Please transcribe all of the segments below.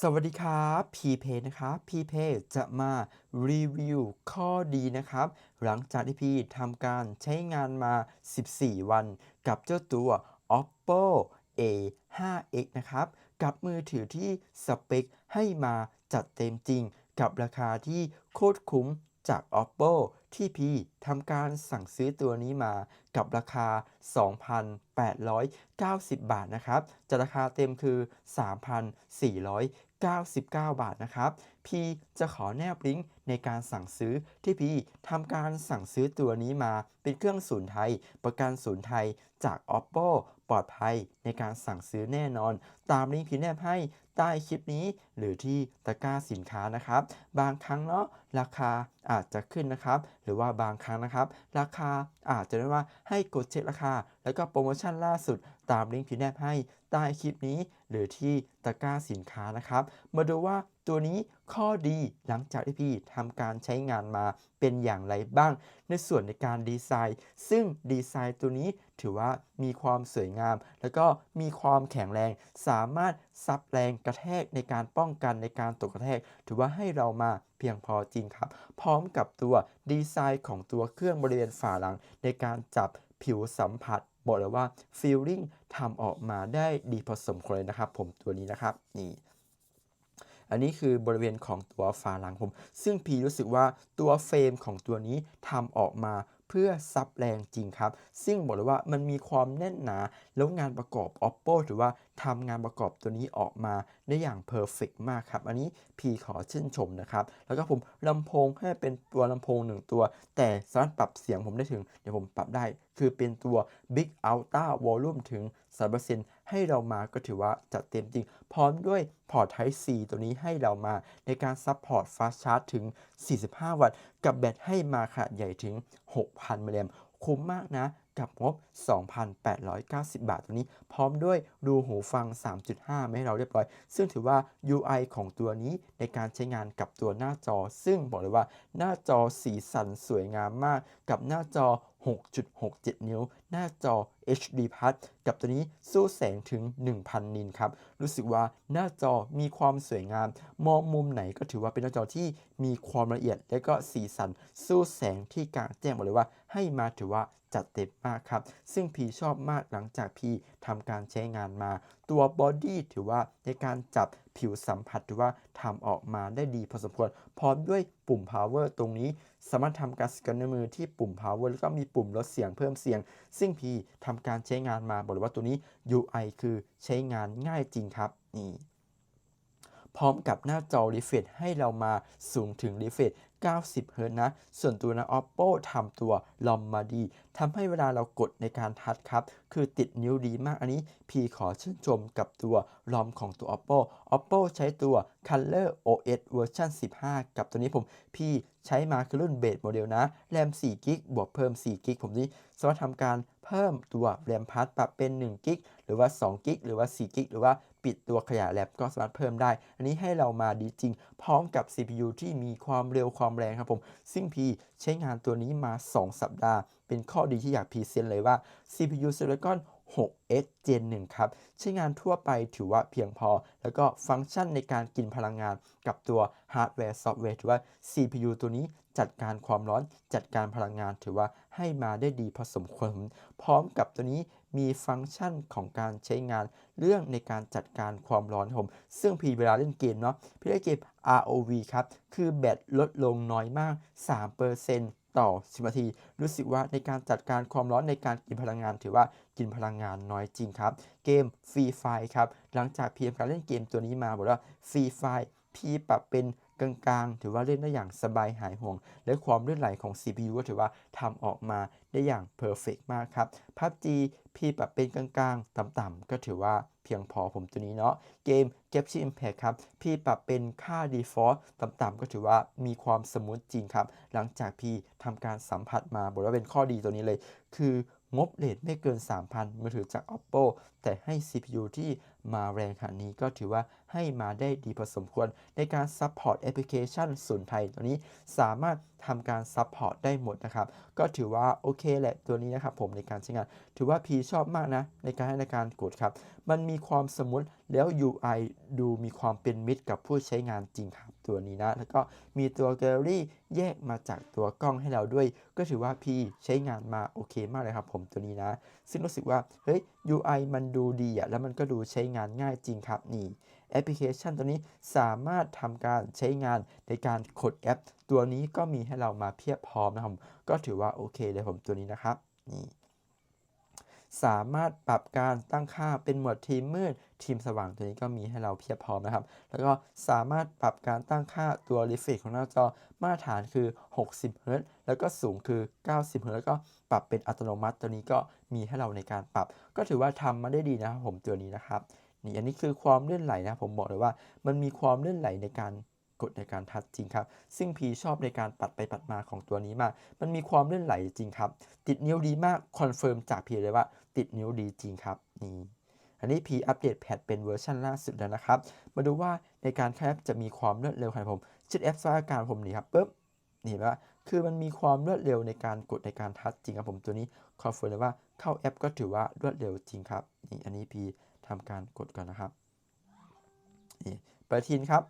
สวัสดีครับพีเพนะครับพีเพจะมารีวิวข้อดีนะครับ หลังจากที่พี่ทำการใช้งานมา 14 วัน กับเจ้าตัว oppo a 5 x นะครับ กับมือถือที่สเปคให้มาจัดเต็มจริง กับราคาที่โคตรคุ้มจาก oppo ที่พีทำการสั่งซื้อตัวนี้มากับราคา 2,890 บาทนะครับจะราคาเต็มคือ 3,499 บาทนะครับพีจะขอแนบลิงก์ในการสั่งซื้อที่พีทำการสั่งซื้อตัวนี้มาเป็นเครื่องศูนย์ไทย ประกันศูนย์ไทยจาก oppo ปลอดภัย ในการสั่งซื้อแน่นอน ตามลิงก์พี่แนบให้ใต้คลิปนี้ หรือที่ตะกร้าสินค้านะครับ บางครั้งเนาะราคาอาจจะขึ้นนะครับ หรือว่าบางครั้งนะครับ ราคาอาจจะได้ว่าให้กดเช็คราคา แล้วก็โปรโมชั่นล่าสุด ตามลิงก์พี่แนบให้ใต้คลิปนี้ หรือที่ตะกร้าสินค้านะครับ มาดูว่าตัวนี้ข้อดีหลังจากที่พี่ทำการใช้งานมาเป็นอย่างไรบ้าง ในส่วนในการดีไซน์ ซึ่งดีไซน์ตัวนี้ถือว่ามีความสวยงาม แล้วก็มีความแข็งแรง สามารถซับแรงกระแทกในการป้องกันในการตกกระแทก ถือว่าให้เรามาเพียงพอจริงครับ พร้อมกับตัวดีไซน์ของตัวเครื่องบริเวณฝาหลัง ในการจับผิวสัมผัสบอกเลยว่าฟีลลิ่งทำออกมาได้ดีพอสมควรเลยนะครับ ผมตัวนี้นะครับนี่อันนี้คือบริเวณของตัวฝาหลังผม ซึ่งพีรู้สึกว่าตัวเฟรมของตัวนี้ทำออกมา เพื่อซับแรงจริงครับ ซึ่งบอกเลยว่ามันมีความแน่นหนาแล้วงานประกอบ oppo ถือว่า ทำงานประกอบตัวนี้ออกมาได้อย่างเพอร์เฟกมากครับ อันนี้พีขอชื่นชมนะครับ แล้วก็ผมลำโพงให้เป็นตัวลำโพงหนึ่งตัว แต่สามารถปรับเสียงผมได้ถึง เดี๋ยวผมปรับได้ คือเป็นตัว Big Ultra Volume ถึง 3%ให้เรามาก็ถือว่าจัดเต็มจริง พร้อมด้วยพอร์ต Type C ตัวนี้ให้เรามาในการซัพพอร์ต Fast Charge ถึง 45 วัตต์ กับแบตให้มาขนาดใหญ่ถึง 6,000มิลลิแอมป์คุ้มมากนะ กับงบ 2,890 บาทตัวนี้ พร้อมด้วยรูหูฟัง 3.5มาให้เราเรียบร้อย ซึ่งถือว่า UI ของตัวนี้ในการใช้งานกับตัวหน้าจอ ซึ่งบอกเลยว่าหน้าจอสีสันสวยงามมาก กับหน้าจอ 6.67 นิ้ว หน้าจอ HD Plus กับตัวนี้สู้แสงถึง 1,000 นินครับ รู้สึกว่าหน้าจอมีความสวยงาม มองมุมไหนก็ถือว่าเป็นหน้าจอที่มีความละเอียด และก็สีสัน สู้แสงที่กลางแจ้งบอกเลยว่า ให้มาถือว่าจัดเต็มมากครับ ซึ่งพีชอบมากหลังจากพีทำการใช้งานมา ตัวบอดี้ถือว่าในการจับ ผิวสัมผัสหรือว่าทำออกมาได้ดีพอสมควร พร้อมด้วยปุ่ม power ตรงนี้ สามารถทำการสแกนในมือที่ปุ่ม power แล้วก็มีปุ่มลดเสียงเพิ่มเสียง ซึ่งพีทำการใช้งานมาบอกเลยว่าตัวนี้ UI คือใช้งานง่ายจริงครับนี่พร้อมกับหน้าจอ refresh ให้เรามาสูงถึง refresh 90เฮิรตซ์นะ ส่วนตัวนะ oppo ทำตัวลอมมาดีทำให้เวลาเรากดในการทัชครับ คือติดนิ้วดีมากอันนี้ พี่ขอชื่นชมกับตัวลอมของตัว oppo oppo ใช้ตัว color os เวอร์ชัน15 กับตัวนี้ผมพี่ใช้มาคือรุ่นเบสโมเดลนะ แรม4กิกบวกเพิ่ม4กิกผมนี่สามารถทำการเพิ่มตัวแรมพัดปรับเป็น1กิกหรือว่า2กิกหรือว่า4กิกหรือว่า ปิดตัวขยายแรมก็สามารถเพิ่มได้ อันนี้ให้เรามาดีจริง พร้อมกับ CPU ที่มีความเร็วความแรงครับผม ซึ่งพีใช้งานตัวนี้มา 2 สัปดาห์ เป็นข้อดีที่อยากพรีเซนต์เลยว่า CPU Snapdragon 6S Gen 1 ครับ ใช้งานทั่วไปถือว่าเพียงพอ แล้วก็ฟังก์ชันในการกินพลังงานกับตัวฮาร์ดแวร์ซอฟต์แวร์ถือว่า CPU ตัวนี้จัดการความร้อนจัดการพลังงานถือว่าให้มาได้ดีพอสมควร พร้อมกับตัวนี้ มีฟังก์ชันของการใช้งานเรื่องในการจัดการความร้อนผมซึ่งพีเวลาเล่นเกมเนาะพี่เล่นเกม ROV ครับ คือแบตลดลงน้อยมาก 3%ต่อ 10 นาที รู้สึกว่าในการจัดการความร้อนในการกินพลังงาน ถือว่ากินพลังงานน้อยจริงครับ เกมฟรีไฟครับ หลังจากพีเอ็มการเล่นเกมตัวนี้มาบอกว่าฟรีไฟพีปรับเป็น กลางๆ ถือว่าเล่นได้อย่างสบายหายห่วง และความลื่นไหลของ CPU ก็ถือว่าทำออกมาได้อย่างเพอร์เฟกมากครับ PUBG พี่ปรับเป็นกลางๆ ต่ำๆ ก็ถือว่าเพียงพอผมตัวนี้เนาะเกม Genshin Impact ครับ พี่ปรับเป็นค่า Default ต่ำๆ ก็ถือว่ามีความสมูทจริงครับ หลังจากพี่ทำการสัมผัสมาบอกว่าเป็นข้อดีตัวนี้เลย คืองบเลทไม่เกิน 3,000 มือถือจาก oppo แต่ให้ CPU ที่ มาแรงขนาดนี้ก็ถือว่าให้มาได้ดีพอสมควร ในการซัพพอร์ตแอปพลิเคชันศูนย์ไทยตัวนี้สามารถทำการซัพพอร์ตได้หมดนะครับ ก็ถือว่าโอเคแหละตัวนี้นะครับผมในการใช้งาน ถือว่าพีชอบมากนะ ในการให้ในการกดครับ มันมีความสมูทแล้ว UI ดูมีความเป็นมิตรกับผู้ใช้งานจริงครับตัวนี้นะ แล้วก็มีตัวแกลเลอรี่แยกมาจากตัวกล้องให้เราด้วย ก็ถือว่าพี่ใช้งานมาโอเคมากเลยครับผมตัวนี้นะ ซึ่งรู้สึกว่าเฮ้ย UI มันดูดีอะแล้วมันก็ดูใช้งานง่ายจริงครับนี่แอปพลิเคชันตัวนี้สามารถทำการใช้งานในการกดแอป ตัวนี้ก็มีให้เรามาเพียบพร้อมนะครับ ก็ถือว่าโอเคเลยผมตัวนี้นะครับนี่สามารถปรับการตั้งค่าเป็นโหมดทีมมืดทีมสว่างตัวนี้ก็มีให้เราเพียบพร้อมนะครับ แล้วก็สามารถปรับการตั้งค่าตัว refresh ของหน้าจอมาตรฐานคือ 60 Hz แล้วก็สูงคือ 90 Hz แล้วก็ปรับเป็นอัตโนมัติตัวนี้ก็มีให้เราในการปรับ ก็ถือว่าทำมาได้ดีนะครับผมตัวนี้นะครับ นี่อันนี้คือความเลื่อนไหลนะผมบอกเลยว่า มันมีความเลื่อนไหลในการกดในการทัชจริงครับ ซึ่งพีชอบในการปัดไปปัดมาของตัวนี้มาก มันมีความเลื่อนไหลจริงครับ ติดนิ้วดีมากคอนเฟิร์มจากพีเลยว่า ติดนิ้วดีจริงครับนี่อันนี้พีอัปเดตแพทเป็นเวอร์ชันล่าสุดแล้วนะครับ มาดูว่าในการแคปจะมีความรวดเร็วขนาดผมชิดแอปสถานการผมนี่ครับปุ๊บนี่เห็นว่าคือมันมีความรวดเร็วในการกดในการทัชจริงครับผมตัวนี้คอนเฟิร์มเลยว่าเข้าแอปก็ถือว่ารวดเร็วจริงครับนี่อันนี้พี ทำการกดก่อนนะครับนี่ปฏิทินครับ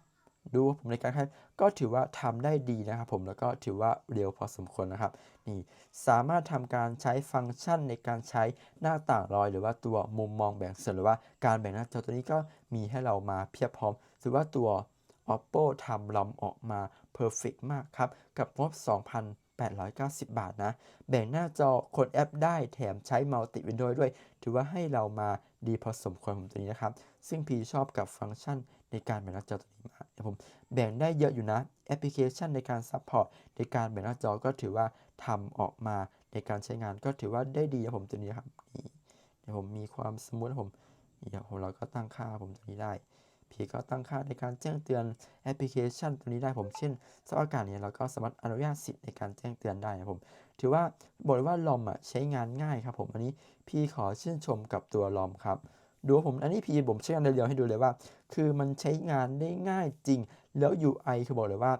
ดูผมในการแคปก็ถือว่าทำได้ดีนะครับผมแล้วก็ถือว่าเร็วพอสมควรนะครับนี่สามารถทำการใช้ฟังก์ชันในการใช้หน้าต่างรอย หรือว่าตัวมุมมองแบ่งส่วนหรือว่าการแบ่งหน้าจอตัวนี้ก็มีให้เรามาเพียบพร้อมถือว่าตัว oppo ทำลำออกมา perfect มากครับ กับงบ 2,890 บาทนะ แบ่งหน้าจอคนแอปได้แถมใช้มัลติวินโดว์ด้วย ถือว่าให้เรามา ดีพอสมควรของตัวนี้นะครับ ซึ่งพีชอบกับฟังก์ชันในการแบ่งหน้าจอตัวนี้มากเดี๋ยผมแบ่งได้เยอะอยู่นะ แอปพลิเคชันในการซัพพอร์ตในการแบ่งหน้าจอก็ถือว่าทำออกมาในการใช้งานก็ถือว่าได้ดีครับผมตัวนี้ครับนี่เดี๋ยวผมมีความสมูทนะผมเนี่ครับผมเราก็ตั้งค่าผมตัวนี้ได้พีก็ตั้งค่าในการแจ้งเตือนแอปพลิเคชันตัวนี้ได้ผมเช่นสภาพอากาศเนี่ยเราก็สามารถอนุญาตสิทธิ์ในการแจ้งเตือนได้นะผม ถือว่าบอกเลยว่าลอมอะใช้งานง่ายครับผมอันนี้ พี่ขอชื่นชมกับตัวลอมครับ ดูผมอันนี้พี่ผมใช้งานเรียวให้ดูเลยว่า คือมันใช้งานได้ง่ายจริง แล้ว UI คือบอกเลยว่า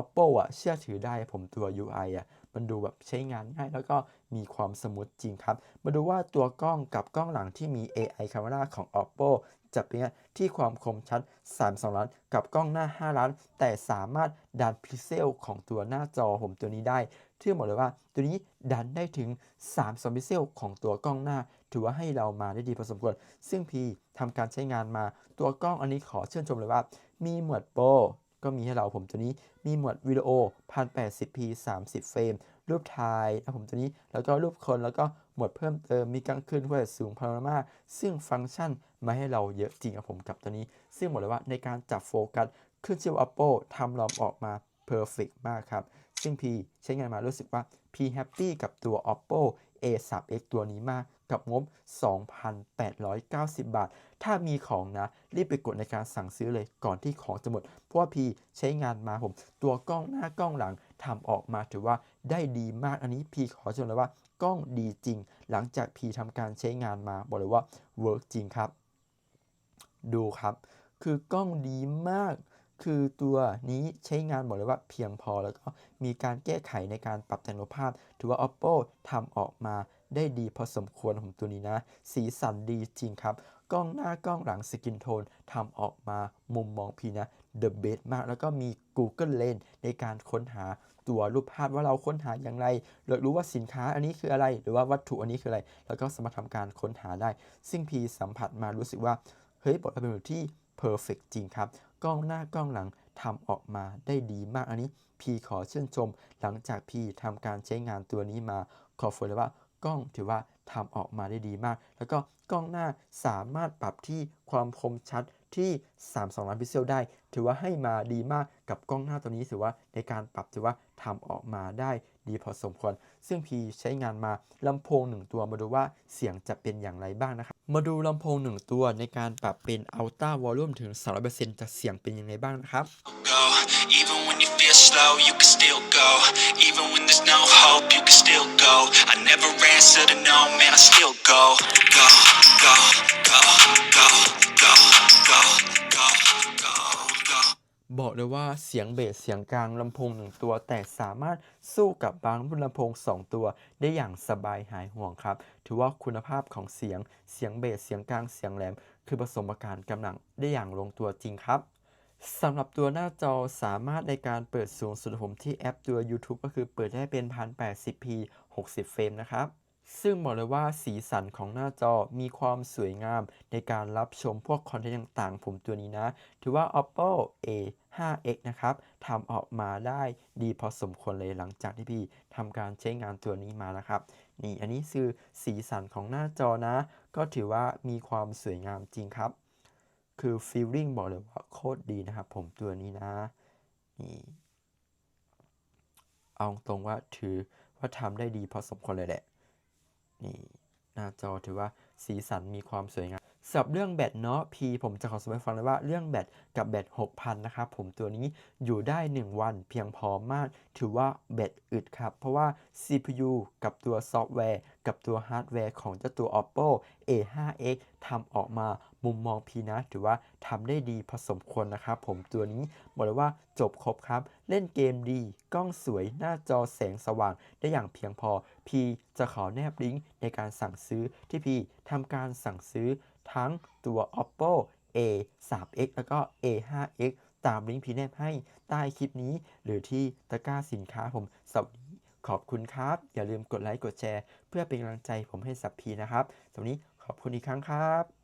oppo อะเชื่อถือได้ผมตัว UI อะมันดูแบบใช้งานง่าย แล้วก็มีความสมูทจริงครับ มาดูว่าตัวกล้องกับกล้องหลังที่มี AI camera ของ oppo จะเป็นที่ความคมชัด 32 ล้าน กับกล้องหน้า 5 ล้าน แต่สามารถดันพิกเซลของตัวหน้าจอผมตัวนี้ได้ ที่บอกเลยว่า ตัวนี้ดันได้ถึง3พิเซลของตัวกล้องหน้า ถือว่าให้เรามาได้ดีพอสมควร ซึ่งพีทำการใช้งานมาตัวกล้องอันนี้ขอเชื่นชมเลยว่า มีหมวดโปรก็มีให้เราผมตัวนี้มีหมวดวิดีโอ 1080p 30 เฟรม รูปถ่ายนะผมตัวนี้ แล้วก็รูปคนแล้วก็หมวดเพิ่มเติมมีกลางคืนด้วยสูงพาโนรามาซึ่งฟังก์ชันมาให้เราเยอะจริงครับผมกับตัวนี้ ซึ่งบอกเลยว่าในการจับโฟกัสขึ้นชื่อว่า Oppo ทำลอมออกมา perfect มากครับ ซึ่งพีใช้งานมารู้สึกว่าพี่แฮปปี้กับตัว Oppo A3x ตัวนี้มากกับงบ 2,890 บาท ถ้ามีของนะ รีบไปกดในการสั่งซื้อเลยก่อนที่ของจะหมด เพราะว่าพีใช้งานมาผม ตัวกล้องหน้ากล้องหลังทำออกมาถือว่าได้ดีมากอันนี้พีขอชมเลยว่ากล้องดีจริง หลังจากพีทำการใช้งานมาบอกเลยว่าเวิร์กจริงครับ ดูครับ คือกล้องดีมาก คือตัวนี้ใช้งานบอกเลยว่าเพียงพอแล้วก็มีการแก้ไขในการปรับแต่งรูปภาพ ถือว่า oppo ทำออกมาได้ดีพอสมควรของตัวนี้นะ สีสันดีจริงครับ กล้องหน้ากล้องหลังสกินโทนทำออกมามุมมองพีนะ the best มาก แล้วก็มี Google Lens ในการค้นหาตัวรูปภาพว่าเราค้นหาอย่างไรหรือรู้ว่าสินค้าอันนี้คืออะไร หรือว่าวัตถุอันนี้คืออะไร แล้วก็สามารถทำการค้นหาได้ ซึ่งพีสัมผัสมารู้สึกว่า เฮ้ยบทเป็นที่ perfect จริงครับ กล้องหน้ากล้องหลังทำออกมาได้ดีมากอันนี้ พีขอชื่นชม หลังจากพีทำการใช้งานตัวนี้มาขอเฟิร์เลยว่ากล้องถือว่าทำออกมาได้ดีมาก แล้วก็กล้องหน้าสามารถปรับที่ความคมชัด ที่ 32 ล้านพิกเซลได้ ถือว่าให้มาดีมากกับกล้องหน้าตัวนี้ถือว่าในการปรับถือว่าทำออกมาได้ดีพอสมควร ซึ่งพีใช้งานมาลำโพงหนึ่งตัวมาดูว่าเสียงจะเป็นอย่างไรบ้างนะครับ มาดูลำโพงหนึ่งตัวในการปรับเป็น Ultra Volume ถึง 300%จะเสียงเป็นยังไงบ้างนะครับ Even when you feel slow, you can still go. Even when there's no hope, you can still go. I never answer to no, man, I still go, go. บอกเลยว่าเสียงเบสเสียงกลางลำโพงหนึ่งตัว แต่สามารถสู้กับบางรุ่นลำโพง 2 ตัว ได้อย่างสบายหายห่วงครับ ถือว่าคุณภาพของเสียงเสียงเบสเสียงกลางเสียงแหลม คือผสมการกำลังได้อย่างลงตัวจริงครับสำหรับตัวหน้าจอสามารถในการเปิดสูงสุดผมที่แอปตัว YouTube ก็คือเปิดได้เป็น 1080p 60 เฟรมนะครับ ซึ่งบอกเลยว่าสีสันของหน้าจอมีความสวยงามในการรับชมพวกคอนเทนต์ต่างๆ ผมตัวนี้นะ ถือว่า Oppo A 5x นะครับทำออกมาได้ดีพอสมควรเลยหลังจากที่พี่ทำการใช้งานตัวนี้มานะครับ นี่อันนี้คือสีสันของหน้าจอนะ ก็ถือว่ามีความสวยงามจริงครับ คือฟีลลิ่งบอกเลยว่าโคตรดีนะครับผมตัวนี้นะ นี่เอาตรงว่าถือว่าทำได้ดีพอสมควรเลยแหละ นี่หน้าจอถือว่าสีสันมีความสวยงาม สำหรับเรื่องแบตเนาะพีผมจะขอสรุปฟังเลยว่าเรื่องแบตกับแบต6,000 นะครับ ผมตัวนี้อยู่ได้ 1 วันเพียงพอมาก ถือว่าแบตอึดครับ เพราะว่า CPU กับตัวซอฟต์แวร์ กับตัวฮาร์ดแวร์ของเจ้าตัว Oppo A5x ทำออกมามุมมองพีนะถือว่าทำได้ดีพอสมควรนะครับ ผมตัวนี้บอกเลยว่าจบครบครับ เล่นเกมดี กล้องสวยหน้าจอแสงสว่างได้อย่างเพียงพอพีจะขอแนบลิงก์ในการสั่งซื้อที่พีทำการสั่งซื้อ ทั้งตัว Oppo A3x แล้วก็ A5x ตามลิงก์พีแนบให้ใต้คลิปนี้ หรือที่ตะกร้าสินค้าผมสวัสดีขอบคุณครับ อย่าลืมกดไลค์กดแชร์ เพื่อเป็นกำลังใจผมให้สับพีนะครับสำหรับวันนี้ขอบคุณอีกครั้งครับ